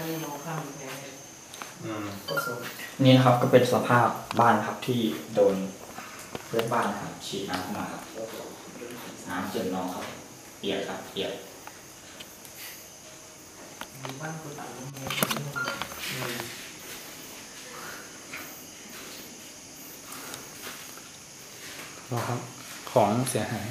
นนี้มองข้ามแพงอืมก็สมนี่นะครับก็เป็นสภาพบ้านครับที่โดนเพื่อนบ้านนะครับฉีดน้ำเข้ามาครับน้ำจนน้องครับเปียกครับเปียกมีบ้านคนต่างเมืองรอครับ ของเสียหาย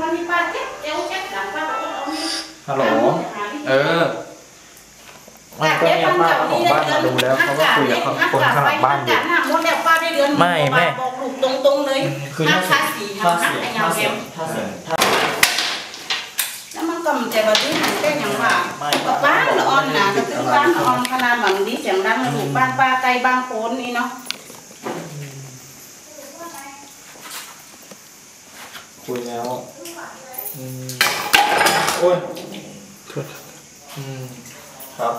วันนี้ป้าเจ็บเอวเจ็บหลังป้าบอกว่าเอานี่ ฮัลโหล เออไม่ก็เนี่ยป้าของบ้านมาดูแล้วเขาก็คุยกับคนข้างหลังบ้านอยู่หมดแล้วป้าได้เดือนไม่แม่บอกลูกตรงๆเลยคือห้าถ้าชาสีถ้าห้าเสียไอ้ยาถ้าวแอเสียมถ้าเสียถ้าแล้วมันก็มันแต่ว่าที่หันได้อย่างว่าไม่กับบ้านละอ่อนนะก็คือบ้านละอ่อนขนาดหวังดีเสียงดังลูกบ้านป้าไกลบางโคนนี่เนาะคุยแล้วอืมโอ้ยโทษครับ อืมครับ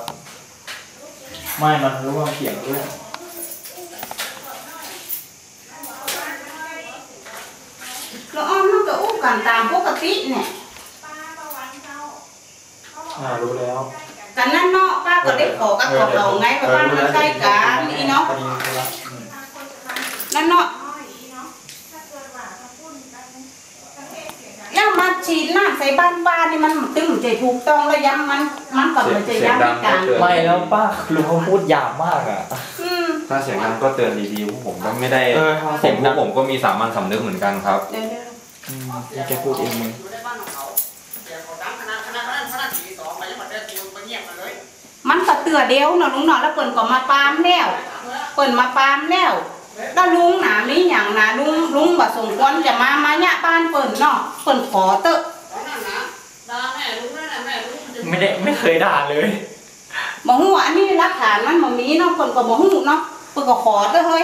ไม่มันร่วงเขียงด้วยละอ่อนมันก็อู้กันตามปกติเนี่ยอ่ารู้แล้วกันนั่นเนาะป้าก็ได้ขอกับเขาเขาไงว่าบ้านมันใกล้กันนี่เนาะพอดีรู้แล้วอืมนั่นเนาะแล้วมา ฉีดน้ำใส่บ้านป้านี่มันตึงใจถูกต้องแล้วย้ำมันมันกับมันจะย้ำในการไม่แล้วป้าลุงเขาพูดหยาบมากอะอืมถ้าเสียงดังก็เตือนดีๆพวกผมก็ไม่ได้เออผเสียมงพดัวงกผมก็มีสามัญสำนึกเหมือนกันครับเดี๋ยวอืมนี่แกพูดเองมึงๆมันก็เตือเดียวเนาะลุงเนาะแล้วเปิ่นก็มาปามแล้วเปิ่นมาปามแล้ว แล้วลุงหนามีหยังนะลุงลุงบ่สมควรจะมามาเนี่ยบ้านเปิ่นเนาะเปิ่นขอเตอะไม่ได้ไม่เคยด่าเลยบ่ฮู้ว่าอันนี้หลักฐานมันบ่มีเนาะเปิ่นก็บ่ฮู้เนาะเปิ่นก็ขอเตอะเฮ้ย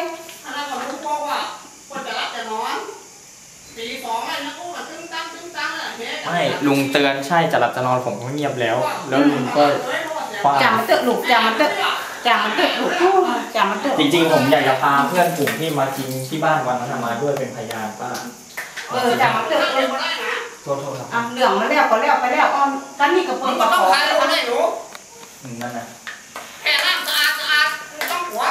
ไม่ลุงเตือนใช่จะหลับจะนอนผมก็เงียบแล้ว แล้วลุงก็ฟาดจำมันเตอะลูกจำมันเตอะ จำมันเตอะลูกจำมันเตอะจริงๆ ผมอยากจะพาเพื่อนกลุ่มที่มากินที่บ้านวันนั้นมาด้วยเป็นพยานป้าเออจำมันเตอะเลยโทษโทษครับอะเรื่องมาแล้วก็แล้วไปแล้วอ้อมกันนี่ก็เปิ่นก็ขอเตอะอืมนั่นนะแค่น้ำสะอาดสะอาดต้องหัว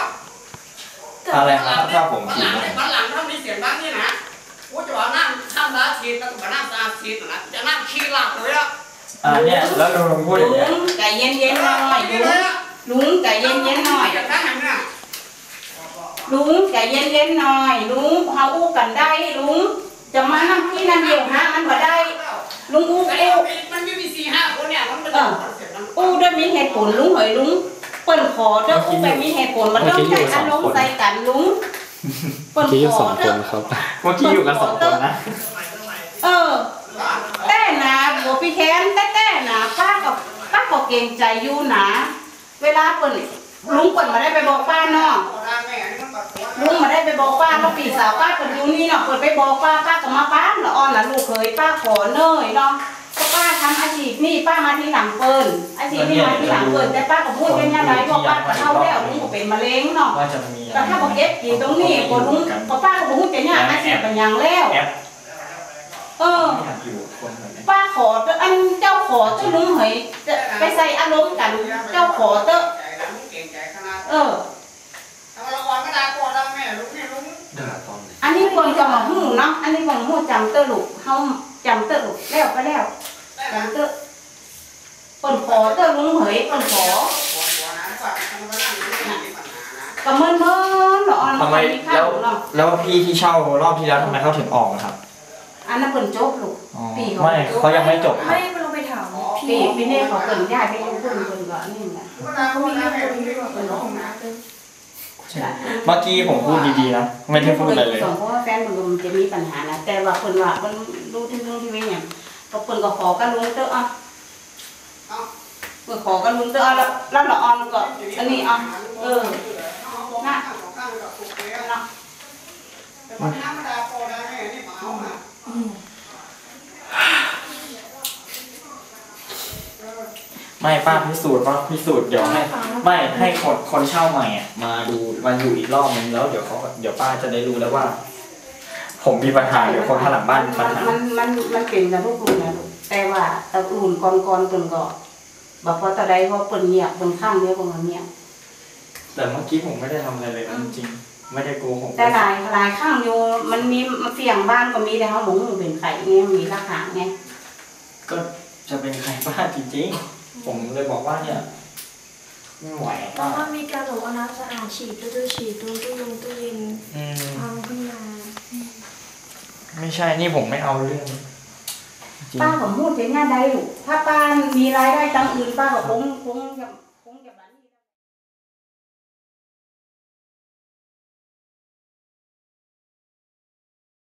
อะไรครับถ้าผมวันฉีหดลังวันหลังถ้ามีเสียงดังนี่นะกูจะว่าน้ำทำน้ำฉีดแล้วก็น้ำสะอาดฉีดนะจะน้ำขี้หลักเลยอะอ่าเนี่ยแล้วลุงพูดอย่างเงี้ยลุงใจเย็นๆหน่อยลุง ลุงใจเย็นๆหน่อยจะได้ยังไงลุงใจเย็นๆหน่อยลุงเฮาอู้กันได้ลุงจะมานั่งที่นั่นเดียวหามันบ่ได้ลุงอู้แต่อู้มันไม่มีสี่ห้าคนเนี่ยมันเป็นอู้ด้วยมีเหตุผลลุงเหยลุงเปิ้นขอเด้ออู้ไปมีเหตุผลมันต้องใช้อารมณ์ใส่กันลุงเปิ้นเมื่อกี้อยู่ขสอองคเด้อนครับเมื่อกี้อยู่กันสองคนนะเออแต่นะบัวพี่แคนแต่แต่นะป้ากับป้าก็เกรงใจอยู่นะ เวลาเปิ้นลุงเปิ้นมาได้ไปบอกป้าเนาะลุงมาได้ไปบอกป้าว่าปีสาวป้าคนอยู่นี่เนาะเปิดไปบอกป้าป้าก็มาป้าละอ่อนละลูกเคยป้าขอเนยเนาะก็ป้าทำอาชีพนี่ป้ามาที่หลังเปิลอาชีพนี่มาที่หลังเปิลแต่ป้าก็พูดกันยังไงบอกป้าก็เท่าแล้วลุงก็เป็นมะเร็งเนาะแต่ถ้าบอกเก็บกินตรงนี้ก็ลุงก็ป้าก็บอกพูดจะเนี่ยอาชีพเป็นยังแล้วเออ ไม่อยากอยู่กับคนแบบนี้ป้าขอเตอะอันเจ้าขอเจ้าลุงเหยจะไปใส่อารมณ์กัน เจ้าขอเตอะเออด่าตอนไหนอันนี้คนก็มาหูเนาะอันนี้คนหูจำเตอลูกเฮาจำเตอลูกแล้วไปแล้วจำเตอเปินขอเตอลุงเหยเปินขอก็เมินเมินเนาะอันทำไมนี้ข้าแล้ววเนาะแล้วพี่ที่เช่ารอบที่แล้วทำไมเขาถึงออกอะครับ อันนั้นเปินจบลูกอ๋อ ปีเขาไม่เขายังไม่จบครับไม่เราไปถามปีปีนี้เขาเปินย้ายไปอยู่เพิ่นเปินก็นี่แหละเขามีเรื่องคนที่ว่าเป็นน้องนะเมื่อกี้ผมพูดดีๆนะไม่ได้พูดอะไรเลยสองเพราะว่าแฟนมันก็มันจะมีปัญหานะแต่ว่าเปินว่ามันรู้ที่เรื่องที่เวียงก็เปินก็ขอกันลุงเตออะเปินขอกันลุงเตออะแล้วแล้วละออนก็อันนี้อะเออน่ะเนาะ ไม่ป้าพิสูจน์ว่าพิสูจน์เดี๋ยวให้ไม่ให้คนคนเช่าใหม่อะมาดูมาอยู่อีกรอบนึงแล้วเดี๋ยวเขาเดี๋ยวป้าจะได้รู้แล้วว่า ผมมีปัญหาหรือคนข้างหลังบ้านมีปัญหามันมันมันเป็นกันทุกรุ่นนะลูกแต่ว่าตระกูลก่อนก่อนๆเพิ่นก็บอกพอตะใดพอเปิ้นเงียบเพิ่นข้างเดียวเพิ่นก็เงียบแต่เมื่อกี้ผมไม่ได้ทำอะไรเลยนะจริงๆไม่ได้โกหกแต่หลายหลายข้างอยู่มันมีเสียงบ้านก็มีแต่เฮาบ่ฮู้เป็นไผไงมีหลักฐานไงก็จะเป็นใครบ้างจริงๆ ผมเลยบอกว่าเนี่ยไม่ไหวแล้วป้าก็มีการบอกว่าน้ำสะอาดฉีดตู้ตู้ฉีดตู้ตู้ลงตู้เย็นอืมพังขึ้นมาไม่ใช่นี่ผมไม่เอาเรื่องจริง ป้าก็พูดถึงงานใดลูกถ้าป้ามีรายได้จังอื่นป้าก็คงคงจะ